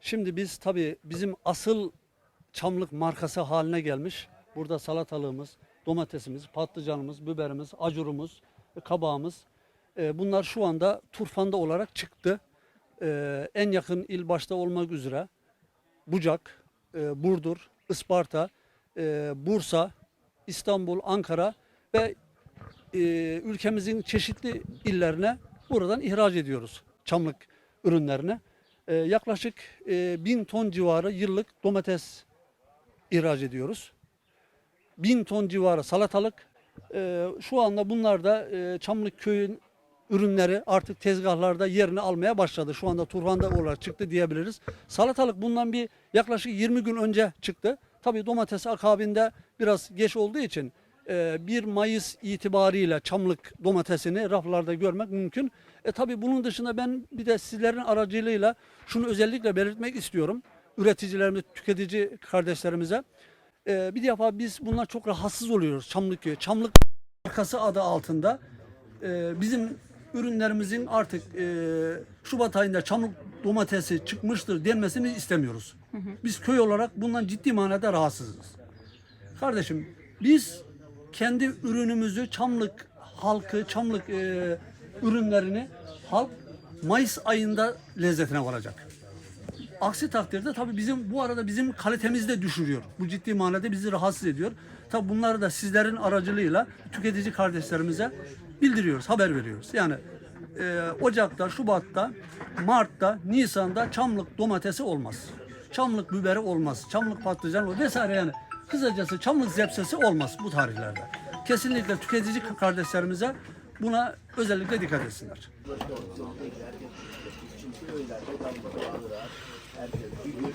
Şimdi biz tabii bizim asıl çamlık markası haline gelmiş. Burada salatalığımız, domatesimiz, patlıcanımız, biberimiz, acurumuz, kabağımız. e, bunlar şu anda turfanda olarak çıktı. E, en yakın il başta olmak üzere Bucak, e, Burdur, Isparta, Bursa, İstanbul, Ankara ve ülkemizin çeşitli illerine buradan ihraç ediyoruz çamlık ürünlerini. E, yaklaşık e, 1000 ton civarı yıllık domates ihraç ediyoruz. 1000 ton civarı salatalık. E, şu anda bunlar da e, Çamlık köyün ürünleri artık tezgahlarda yerini almaya başladı. Şu anda turfanda olarak çıktı diyebiliriz. Salatalık bundan bir yaklaşık 20 gün önce çıktı. Tabii domates akabinde biraz geç olduğu için 1 Mayıs itibariyle Çamlık domatesini raflarda görmek mümkün. E tabii bunun dışında ben bir de sizlerin aracılığıyla şunu özellikle belirtmek istiyorum. Üreticilerimize, tüketici kardeşlerimize. E, bir defa biz bunlar çok rahatsız oluyoruz Çamlık köyü. Çamlık markası adı altında e, bizim ürünlerimizin artık e, Şubat ayında çamlık domatesi çıkmıştır denmesini istemiyoruz. Biz köy olarak bundan ciddi manada rahatsızız. Kardeşim biz kendi ürünümüzü çamlık halkı, çamlık e, ürünlerini halk Mayıs ayında lezzetine varacak. Aksi takdirde tabii bizim bu arada bizim kalitemizi de düşürüyor. Bu ciddi manada bizi rahatsız ediyor. Tabii bunları da sizlerin aracılığıyla tüketici kardeşlerimize bildiriyoruz, haber veriyoruz. Yani e, Ocak'ta, Şubat'ta, Mart'ta, Nisan'da çamlık domatesi olmaz. Çamlık biberi olmaz. Çamlık patlıcan vesaire yani. Kısacası çamlık zepsesi olmaz bu tarihlerde. Kesinlikle tüketici kardeşlerimize buna özellikle dikkat etsinler. Herkes biliyor.